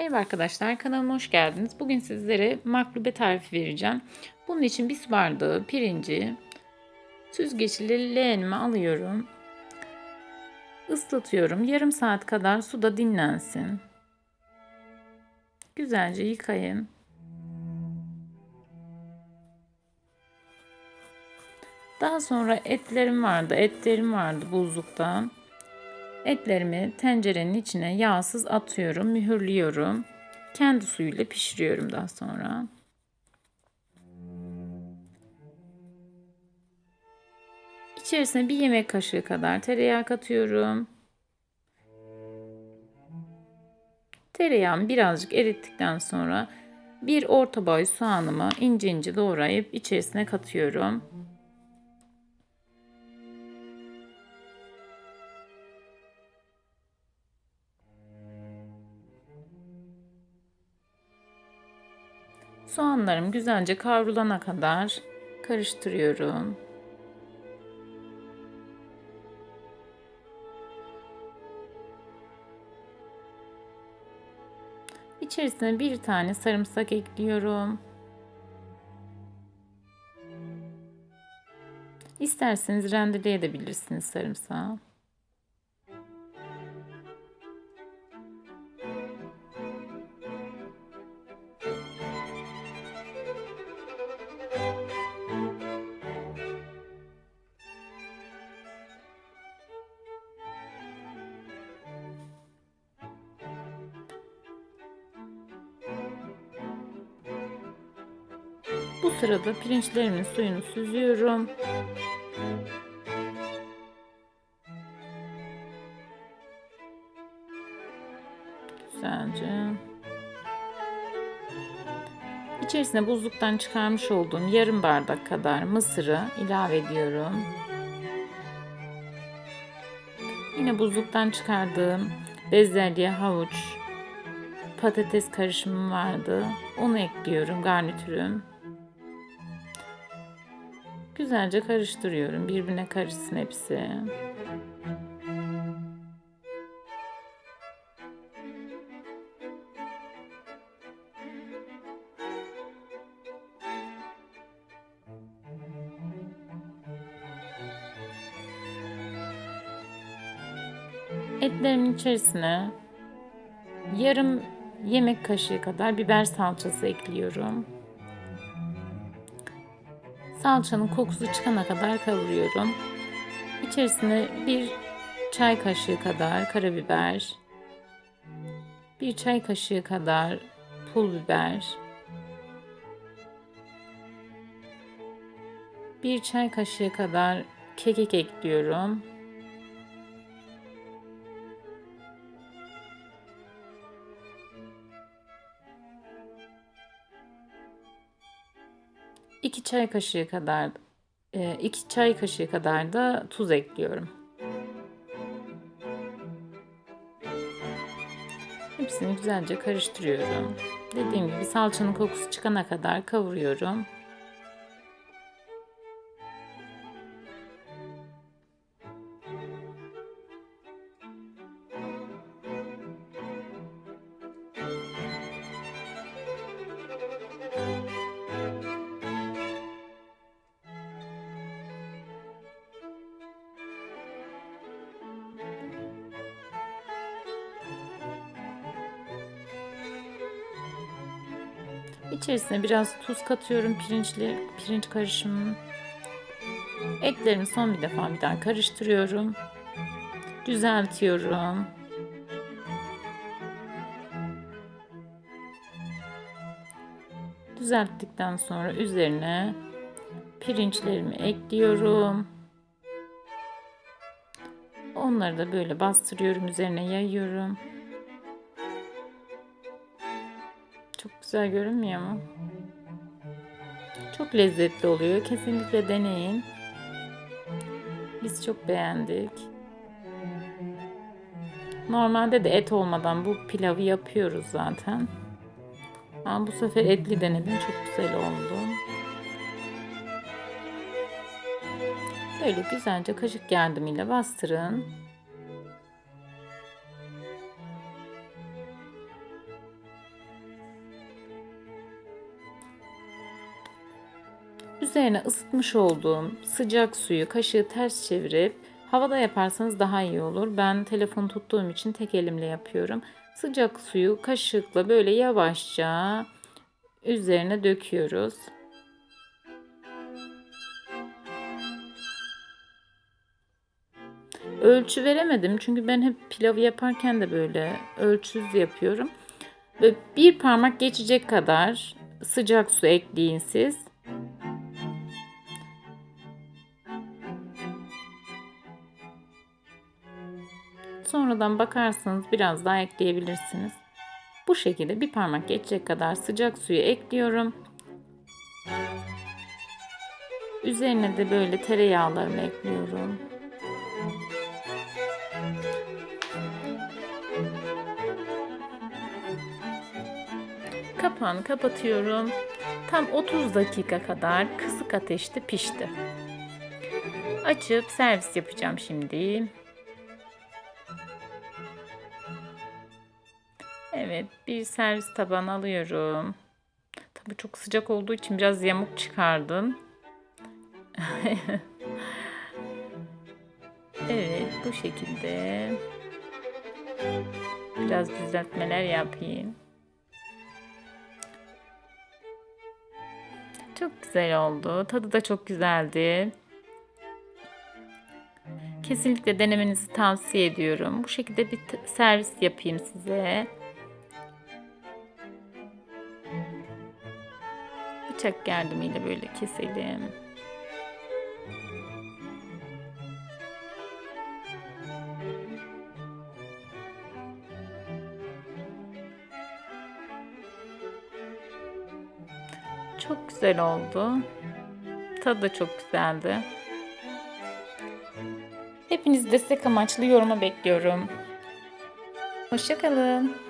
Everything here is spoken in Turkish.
Merhaba arkadaşlar kanalıma hoş geldiniz. Bugün sizlere maklube tarifi vereceğim. Bunun için bir su bardağı pirinci süzgeçli leğenime alıyorum. Islatıyorum. Yarım saat kadar suda dinlensin. Güzelce yıkayın. Daha sonra etlerim vardı. Etlerim vardı buzlukta. Etlerimi tencerenin içine yağsız atıyorum, mühürlüyorum. Kendi suyuyla pişiriyorum daha sonra. İçerisine bir yemek kaşığı kadar tereyağı katıyorum. Tereyağımı birazcık erittikten sonra bir orta boy soğanımı ince ince doğrayıp içerisine katıyorum. Soğanlarım güzelce kavrulana kadar karıştırıyorum. İçerisine bir tane sarımsak ekliyorum. İsterseniz rendeleyebilirsiniz sarımsağı. Bu sırada pirinçlerimin suyunu süzüyorum. Güzelce. İçerisine buzluktan çıkarmış olduğum yarım bardak kadar mısırı ilave ediyorum. Yine buzluktan çıkardığım bezelye, havuç, patates karışımım vardı. Onu ekliyorum garnitürüm. Güzelce karıştırıyorum. Birbirine karışsın hepsi. Etlerimin içerisine yarım yemek kaşığı kadar biber salçası ekliyorum. Salçanın kokusu çıkana kadar kavuruyorum. İçerisine bir çay kaşığı kadar karabiber, bir çay kaşığı kadar pul biber, bir çay kaşığı kadar kekik ekliyorum. 2 çay kaşığı kadar 2 e, çay kaşığı kadar da tuz ekliyorum. Hepsini güzelce karıştırıyorum. Dediğim gibi salçanın kokusu çıkana kadar kavuruyorum. İçerisine biraz tuz katıyorum pirinçli pirinç karışımı. Etlerimi son bir defa bir daha karıştırıyorum. Düzeltiyorum. Düzelttikten sonra üzerine pirinçlerimi ekliyorum. Onları da böyle bastırıyorum, üzerine yayıyorum. Çok güzel görünmüyor mu? Çok lezzetli oluyor. Kesinlikle deneyin. Biz çok beğendik. Normalde de et olmadan bu pilavı yapıyoruz zaten. Ama bu sefer etli denedim. Çok güzel oldu. Böyle güzelce kaşık yardımıyla bastırın. Üzerine ısıtmış olduğum sıcak suyu kaşığı ters çevirip havada yaparsanız daha iyi olur. Ben telefonu tuttuğum için tek elimle yapıyorum. Sıcak suyu kaşıkla böyle yavaşça üzerine döküyoruz. Ölçü veremedim çünkü ben hep pilavı yaparken de böyle ölçüsüz yapıyorum. Ve bir parmak geçecek kadar sıcak su ekleyin siz. Sonradan bakarsanız biraz daha ekleyebilirsiniz. Bu şekilde bir parmak geçecek kadar sıcak suyu ekliyorum. Üzerine de böyle tereyağlarımı ekliyorum. Kapağını kapatıyorum. Tam 30 dakika kadar kısık ateşte pişti. Açıp servis yapacağım şimdi. Evet, bir servis tabağına alıyorum. Tabii çok sıcak olduğu için biraz yamuk çıkardım. evet, bu şekilde. Biraz düzeltmeler yapayım. Çok güzel oldu. Tadı da çok güzeldi. Kesinlikle denemenizi tavsiye ediyorum. Bu şekilde bir servis yapayım size. Bıçak yardımıyla böyle keselim. Çok güzel oldu. Tadı da çok güzeldi. Hepinizi destek amaçlı yoruma bekliyorum. Hoşçakalın.